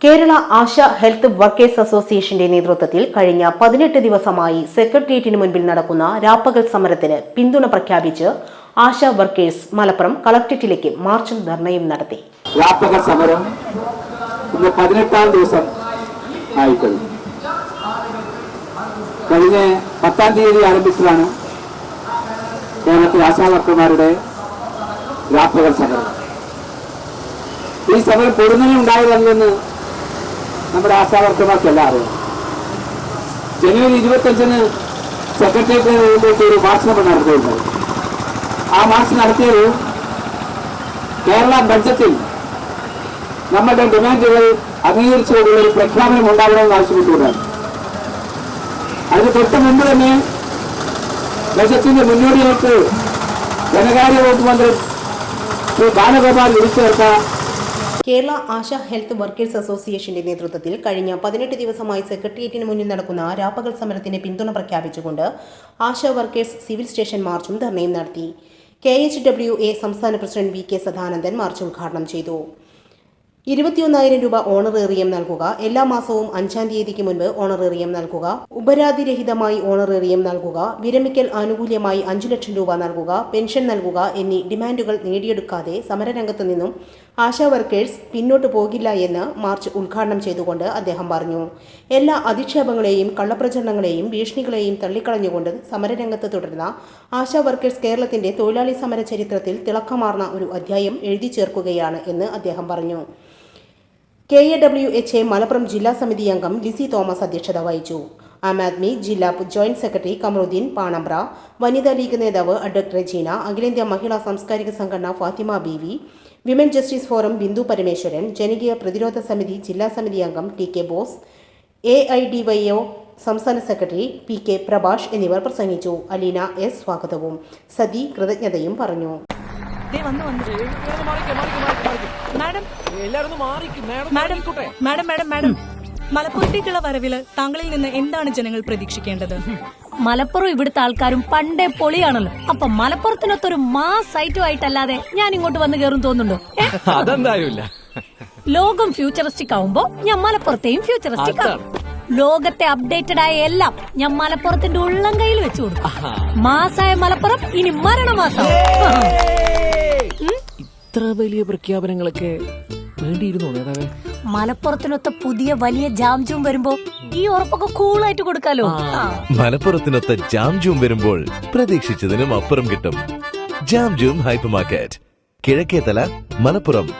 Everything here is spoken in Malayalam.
കേരള ആശ ഹെൽത്ത് വർക്കേഴ്സ് അസോസിയേഷന്റെ നേതൃത്വത്തിൽ കഴിഞ്ഞ പതിനെട്ട് ദിവസമായി സെക്രട്ടേറിയറ്റിന് മുൻപിൽ നടക്കുന്ന രാപ്പകൽ സമരത്തിന് പിന്തുണ പ്രഖ്യാപിച്ച് ആശ വർക്കേഴ്സ് മലപ്പുറം കളക്ടറേറ്റിലേക്ക് മാർച്ചും ധർണയും നടത്തി. രാപ്പകൽ സമരം ഇന്ന് പതിനെട്ടാം ദിവസം ആയിക്കഴിഞ്ഞു. കഴിഞ്ഞ പത്താം തീയതി ആരംഭിച്ചതാണ് കേരളത്തിലെ ആശാവർക്കർമാരുടെ രാപ്പകൽ സമരം. ഈ സമരം പൊടുന്നനെ ഉണ്ടായതല്ലെന്ന് നമ്മുടെ ആശാവർക്കർമാർക്കെല്ലാം അറിയാം. ജനുവരി ഇരുപത്തഞ്ചിന് സെക്രട്ടേറിയറ്റിലേക്ക് ഒരു മാർച്ച് നമ്മൾ നടത്തിയിരുന്നത് ആ മാർച്ച് നടത്തിയത് കേരള ബഡ്ജറ്റിൽ നമ്മുടെ ഡിമാൻഡുകൾ അംഗീകരിച്ചുകൊണ്ടുള്ള ഒരു പ്രഖ്യാപനം ഉണ്ടാകണമെന്ന് ആവശ്യപ്പെട്ടുകൊണ്ടാണ്. അതിന് തൊട്ട് മുമ്പ് തന്നെ ബജറ്റിന്റെ മുന്നോടിയായിട്ട് ധനകാര്യ വകുപ്പ് മന്ത്രി ശ്രീ ബാലഗോപാൽ വിളിച്ചു ചേർത്ത കേരള ആശ ഹെൽത്ത് വർക്കേഴ്സ് അസോസിയേഷന്റെ നേതൃത്വത്തിൽ കഴിഞ്ഞ പതിനെട്ട് ദിവസമായി സെക്രട്ടേറിയറ്റിന് മുന്നിൽ നടക്കുന്ന രാപ്പകൽ സമരത്തിന് പിന്തുണ പ്രഖ്യാപിച്ചുകൊണ്ട് ആശ വർക്കേഴ്സ് സിവിൽ സ്റ്റേഷൻ മാർച്ചും ധർണയും നടത്തി. കെ എച്ച് ഡബ്ല്യു എ സംസ്ഥാന president V K Sadanandan march ഉദ്ഘാടനം ചെയ്തു. ഇരുപത്തിയൊന്നായിരം രൂപ ഓണറേറിയം നൽകുക. എല്ലാ മാസവും അഞ്ചാം തീയതിക്ക് മുൻപ് ഓണറേറിയം നൽകുക. ഉപരാധിരഹിതമായി ഓണറേറിയം നൽകുക. വിരമിക്കൽ ആനുകൂല്യമായി അഞ്ചു ലക്ഷം രൂപ നൽകുക. പെൻഷൻ നൽകുക എന്നീ ഡിമാൻഡുകൾ നേടിയെടുക്കാതെ സമരരംഗത്ത് നിന്നും ആശാ വർക്കേഴ്സ് പിന്നോട്ടു പോകില്ല എന്ന് മാർച്ച് ഉദ്ഘാടനം ചെയ്തുകൊണ്ട് അദ്ദേഹം പറഞ്ഞു. എല്ലാ അധിക്ഷേപങ്ങളെയും കള്ളപ്രചരണങ്ങളെയും ഭീഷണികളെയും തള്ളിക്കളഞ്ഞുകൊണ്ട് സമരരംഗത്ത് തുടരുന്ന ആശാ വർക്കേഴ്സ് കേരളത്തിന്റെ തൊഴിലാളി സമര ചരിത്രത്തിൽ തിളക്കമാർന്ന ഒരു അധ്യായം എഴുതി ചേർക്കുകയാണ് എന്ന് അദ്ദേഹം പറഞ്ഞു. K A W H A Malappuram ജില്ലാ സമിതി അംഗം ലിസി തോമസ് അധ്യക്ഷത വഹിച്ചു. ആം ആദ്മി ജില്ലാ ജോയിന്റ് സെക്രട്ടറി കമറുദ്ദീൻ പാണമ്പ്ര വനിതാ ലീഗ് നേതാവ് അഡ്വക്ട് റെജീന അഖിലേന്ത്യാ മഹിളാ സാംസ്കാരിക സംഘടന Fathima Beevi women justice forum Bindu Parameswaran ജനകീയ പ്രതിരോധ സമിതി ജില്ലാ സമിതി അംഗം T K Bose A I D Y O സംസ്ഥാന സെക്രട്ടറി പി കെ പ്രഭാഷ് എന്നിവർ പ്രസംഗിച്ചു. അലീന എസ് സ്വാഗതവും. സതി കൃതജ്ഞതയും പറഞ്ഞു. Madam madam madam. മലപ്പുറത്തേക്കുള്ള വരവിൽ താങ്കളിൽ നിന്ന് എന്താണ് ജനങ്ങൾ പ്രതീക്ഷിക്കേണ്ടത്? മലപ്പുറം ഇവിടുത്തെ ആൾക്കാരും പണ്ടേ പൊളിയാണല്ലോ. അപ്പൊ മലപ്പുറത്തിനൊത്തൊരു മാസ് ഐറ്റം ആയിട്ടല്ലാതെ ഞാൻ ഇങ്ങോട്ട് വന്ന് കയറും തോന്നുന്നുണ്ടോ? അതെന്തായാലും ലോകം ഫ്യൂച്ചറിസ്റ്റിക് ആവുമ്പോ ഞാൻ മലപ്പുറത്തെയും ഫ്യൂച്ചറിസ്റ്റിക് ആവും ലോകത്തെ അപ്ഡേറ്റഡ് ആയ എല്ലാം ഞാൻ മലപ്പുറത്തിന്റെ ഉള്ളം കയ്യിൽ വെച്ചു കൊടുക്കും. മാസായ മലപ്പുറം ഇനി മരണമാസം. ഇത്ര വലിയ പ്രഖ്യാപനങ്ങളൊക്കെ വേണ്ടിയിരുന്നു നേതാവേ? മലപ്പുറത്തിനൊത്ത പുതിയ വലിയ ജാംജൂം വരുമ്പോ ഈ ഉറപ്പൊക്കെ കൂളായിട്ട് കൊടുക്കാലോ. മലപ്പുറത്തിനൊത്ത ജാം ജൂം വരുമ്പോൾ പ്രതീക്ഷിച്ചതിനും അപ്പുറം കിട്ടും. Jam Joom hyper market Kizhakkethala Malappuram.